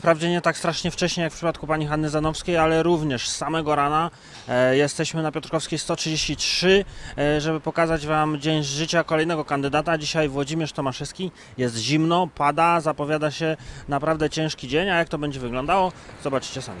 Wprawdzie nie tak strasznie wcześnie jak w przypadku pani Hanny Zanowskiej, ale również z samego rana e, jesteśmy na Piotrkowskiej 133, e, żeby pokazać wam dzień życia kolejnego kandydata. Dzisiaj Włodzimierz Tomaszewski. Jest zimno, pada, zapowiada się naprawdę ciężki dzień, a jak to będzie wyglądało, zobaczycie sami.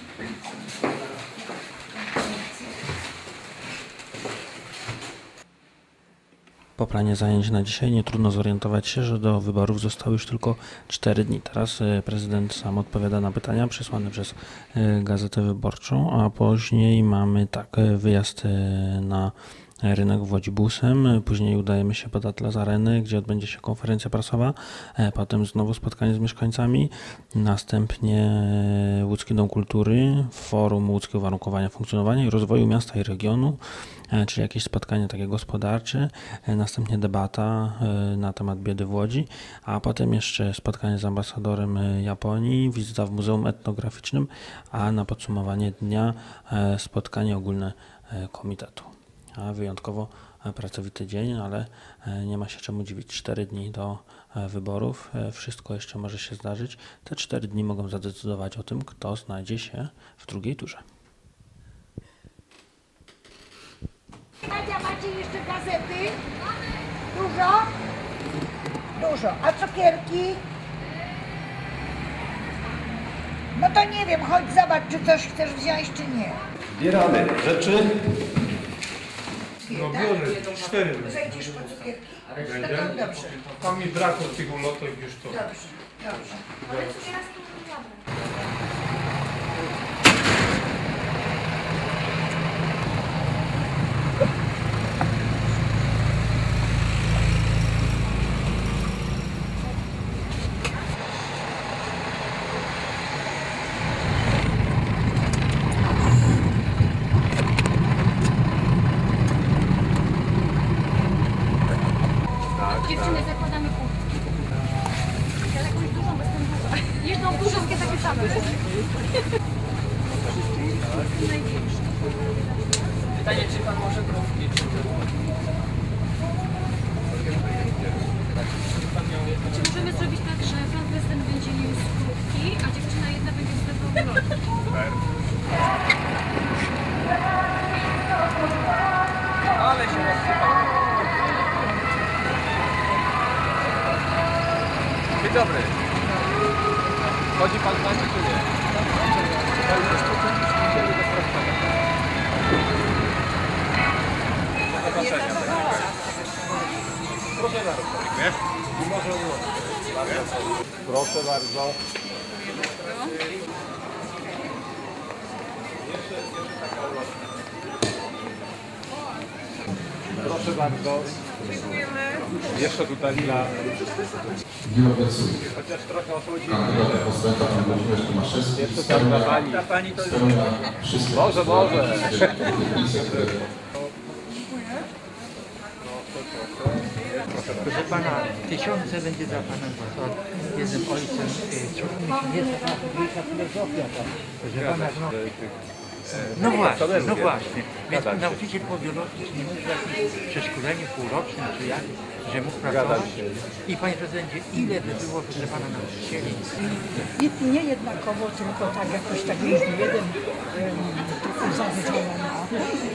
Po planie zajęć na dzisiaj nie trudno zorientować się, że do wyborów zostały już tylko 4 dni. Teraz e, prezydent sam odpowiada na pytania przesłane przez e, Gazetę Wyborczą, a później mamy tak, e, wyjazd na rynek w Łodzi busem, później udajemy się pod Atlas Areny, gdzie odbędzie się konferencja prasowa, e, potem znowu spotkanie z mieszkańcami, następnie Łódzki Dom Kultury, Forum Łódzkie Uwarunkowania Funkcjonowania i Rozwoju Miasta i Regionu, e, czyli jakieś spotkanie takie gospodarcze, e, następnie debata na temat biedy w Łodzi, a potem jeszcze spotkanie z ambasadorem Japonii, wizyta w Muzeum Etnograficznym, a na podsumowanie dnia spotkanie ogólne komitetu. A wyjątkowo e, pracowity dzień, ale e, nie ma się czemu dziwić. Cztery dni do e, wyborów, wszystko jeszcze może się zdarzyć. Te cztery dni mogą zadecydować o tym, kto znajdzie się w drugiej turze. Nadia, macie jeszcze gazety? Dużo? Dużo. A cukierki? No to nie wiem, chodź zobacz, czy coś chcesz wziąć, czy nie. Zbieramy rzeczy. No Tak? biorę, cztery. Zejdziesz po cukierki? No to dobrze, Tam mi brakło tych ulotek już to. dobrze, dobrze. Dziewczyny Proszę bardzo. Proszę bardzo. Jeszcze tutaj na... Nie obecuje. Chociaż trochę osłodzi. Kandydat na prezydenta pan Włodzimierz Tomaszewski Jeszcze tam na pani. spełnia wszystkie Może, może. Proszę pana, tysiące będzie za panem głosować. Jestem ojcem y, córki, nie jest wielka filozofia. ta, Proszę pana, no, no właśnie, no właśnie. Więc nauczyciel po biologii, czy nie mógł jakieś przeszkolenie półroczne, czy jak, że mógł pracować. I panie prezydencie, ile by było, proszę pana, nauczycieli? Nie, nie jednakowo, tylko tak jakoś tak różnie. Jeden um,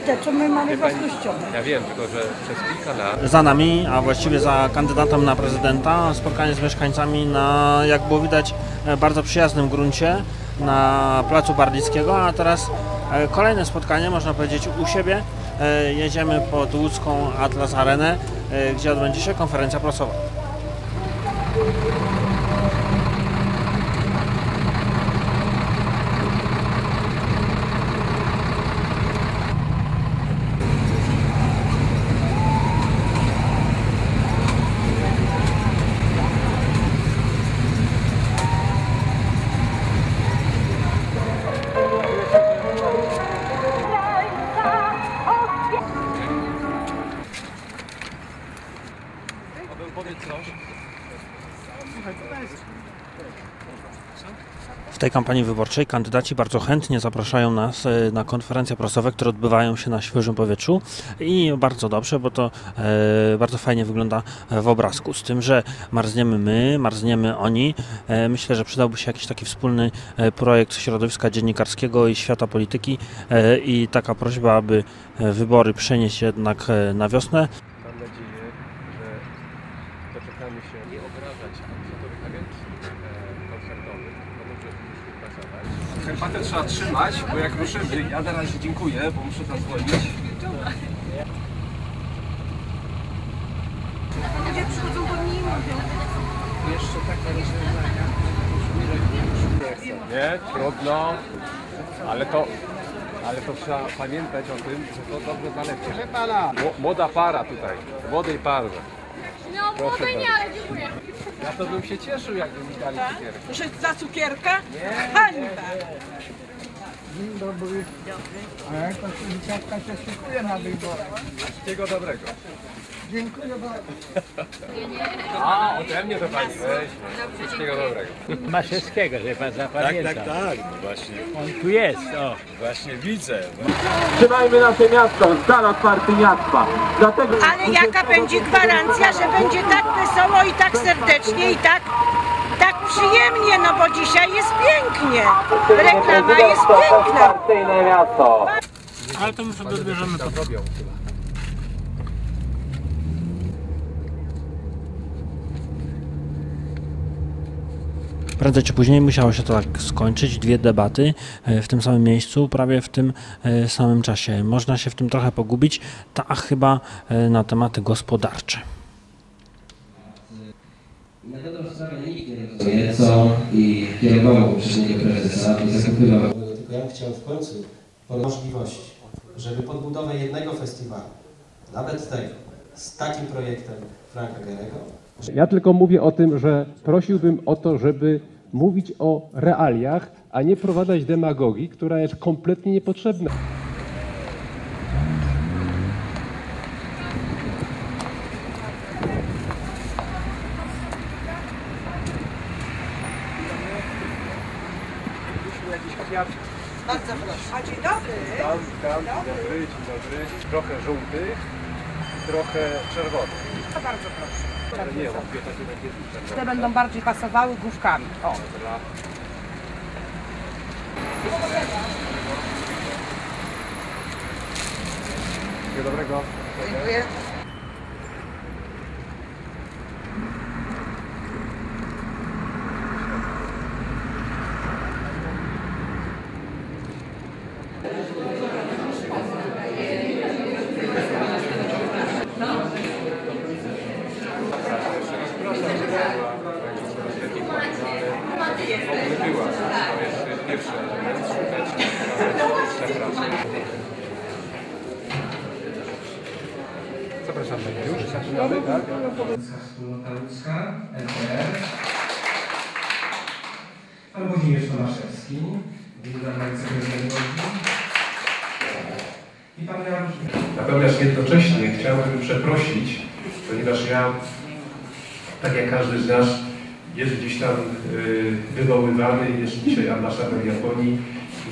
te, co my mamy własnościowe. Ja wiem, tylko że przez kilka lat Za nami, a właściwie za kandydatem na prezydenta, spotkanie z mieszkańcami na, jak było widać, e, bardzo przyjaznym gruncie na placu Bardickiego, a teraz e, kolejne spotkanie, można powiedzieć, u siebie. E, Jedziemy pod łódzką Atlas Arenę, gdzie odbędzie się konferencja prasowa. Tej kampanii wyborczej kandydaci bardzo chętnie zapraszają nas e, na konferencje prasowe, które odbywają się na świeżym powietrzu i bardzo dobrze, bo to e, bardzo fajnie wygląda w obrazku. Z tym, że marzniemy my, marzniemy oni. E, myślę, że przydałby się jakiś taki wspólny e, projekt środowiska dziennikarskiego i świata polityki e, i taka prośba, aby e, wybory przenieść jednak e, na wiosnę. Mam nadzieję, że doczekamy się nie obrażać światowych agencji e, koncertowych, bo dobrze Herbatę trzeba trzymać, bo jak ruszymy, ja na razie dziękuję, bo muszę zadzwonić. Ludzie przychodzą do mnie i mówią, Jeszcze takie rozwiązania. Nie, trudno, ale to, ale to trzeba pamiętać o tym, że to dobrze zaleczy. Mł- Młoda para tutaj, młodej parze. no Proszę młodej nie, ale dziękuję. Ja to bym się cieszył, jakby mi dali cukierki. Że za cukierka? Hańba! Dzień dobry. A jak ta dzieciaczka się szykuje na wyborach? Wszystkiego dobrego. Dziękuję bardzo. A, ode mnie to pani weź. Wszystkiego dobrego. Maszewskiego, że pan zapamięta. Tak, tak, właśnie, On tu jest, o. właśnie widzę. Trzymajmy nasze miasto z dala od. Dlatego Ale jaka będzie gwarancja, że będzie tak wesoło i tak serdecznie i tak, tak przyjemnie, no bo dzisiaj jest pięknie. Reklama jest piękna. partyjne miasto. Ale to my sobie odbierzemy Tam Prędzej czy później musiało się to tak skończyć. Dwie debaty e, w tym samym miejscu, prawie w tym e, samym czasie. Można się w tym trochę pogubić, ta chyba e, na tematy gospodarcze. Metodą sprawy nikt nie rozumie, co i kierowało poprzedniego prezesa i zakupywał. Tylko ja bym chciał w końcu po możliwości, żeby pod budowę jednego festiwalu, nawet tego, z takim projektem Franka Gerego, Ja tylko mówię o tym, że prosiłbym o to, żeby mówić o realiach, a nie prowadzać demagogii, która jest kompletnie niepotrzebna. Bardzo proszę. A dzień dobry. Tam, tam, dzień dobry, dzień dobry. Trochę żółtych, trochę czerwonych. To bardzo proszę. Te będą bardziej pasowały główkami. O. Dobrego. Dziękuję. Zapraszamy. Już zaczynamy, tak? Wspólnota Ludzka, NPR. Pan Włodzimierz Tomaszewski, Wiceprezydent I pan Janusz Natomiast jednocześnie chciałbym przeprosić, ponieważ ja, tak jak każdy z nas, jest gdzieś tam y, wywoływany, jest dzisiaj ambasador Japonii.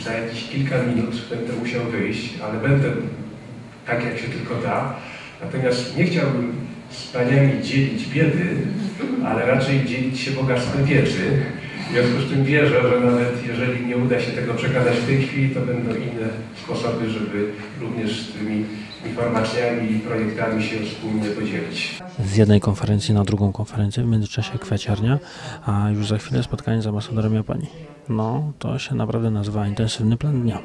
Za jakieś kilka minut będę musiał wyjść, ale będę tak, jak się tylko da. Natomiast nie chciałbym z paniami dzielić biedy, ale raczej dzielić się bogactwem wiedzy. W związku z tym wierzę, że nawet jeżeli nie uda się tego przekazać w tej chwili, to będą inne sposoby, żeby również z tymi informacjami i projektami się wspólnie podzielić. Z jednej konferencji na drugą konferencję, w międzyczasie kwiaciarnia, a już za chwilę spotkanie z ambasadorem Japonii. No, to się naprawdę nazywa intensywny plan dnia.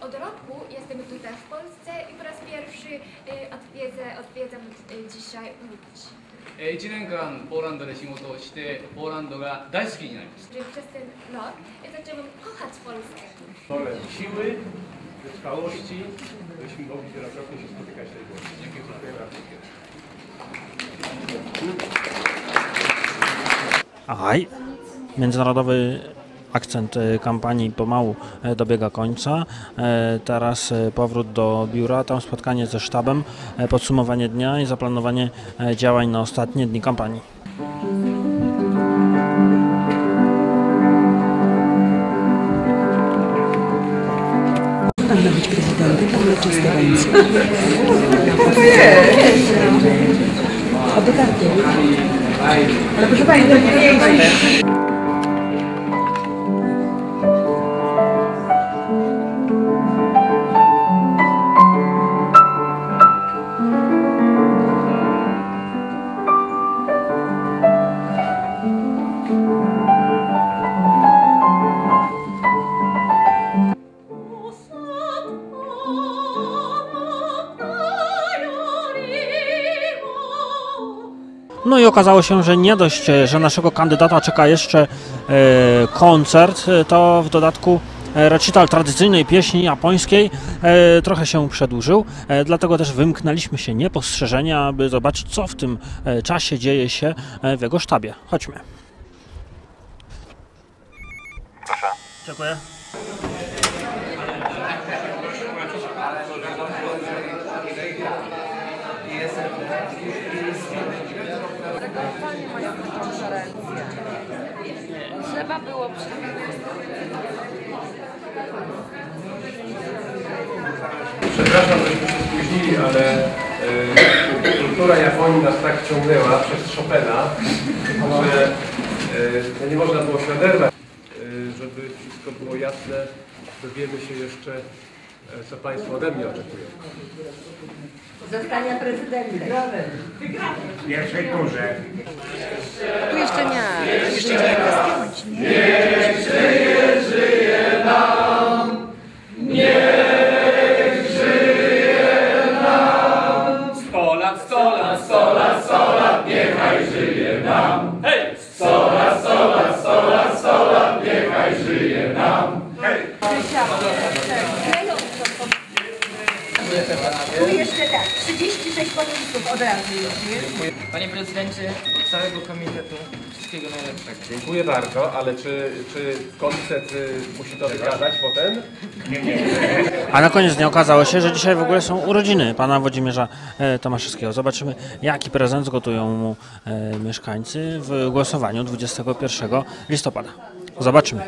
Od roku jestem tutaj w Polsce i po raz pierwszy y, odwiedzę, odwiedzam y, dzisiaj Łódź. 1年間ポーランドで仕事をしてポーランドが大好きになりました。Przez ten rok y, zaczęłam kochać Polskę. Pole w tej Polsce. Dziękuję bardzo. Aj, międzynarodowy akcent e, kampanii pomału e, dobiega końca. E, Teraz powrót do biura, tam spotkanie ze sztabem, podsumowanie dnia i zaplanowanie działań na ostatnie dni kampanii. Pan ma być prezydentem, pan ma czyste ręce. To jest. Obywatel. Ale proszę Pani, to nie jest. No i okazało się, że nie dość, e, że naszego kandydata czeka jeszcze e, koncert, e, to w dodatku recital tradycyjnej pieśni japońskiej e, trochę się przedłużył, e, dlatego też wymknęliśmy się niepostrzeżenia, aby zobaczyć, co w tym e, czasie dzieje się w jego sztabie. Chodźmy. Proszę. Dziękuję. Trzeba było Przepraszam, żeśmy się spóźnili, ale e, kultura Japonii nas tak ciągnęła przez Chopina, że no nie można było się oderwać. E, żeby wszystko było jasne, dowiemy się jeszcze, co Państwo ode mnie oczekują. Zostania prezydentem. W pierwszej turze. Tu jeszcze nie. Jeszcze nie. Niech żyje, żyje prezydencie, od całego komitetu wszystkiego najlepszego. Dziękuję bardzo, ale czy, czy koncert y, musi to wykazać potem? A na koniec dnia okazało się, że dzisiaj w ogóle są urodziny pana Włodzimierza e, Tomaszewskiego. Zobaczymy, jaki prezent zgotują mu e, mieszkańcy w głosowaniu 21 listopada. Zobaczymy.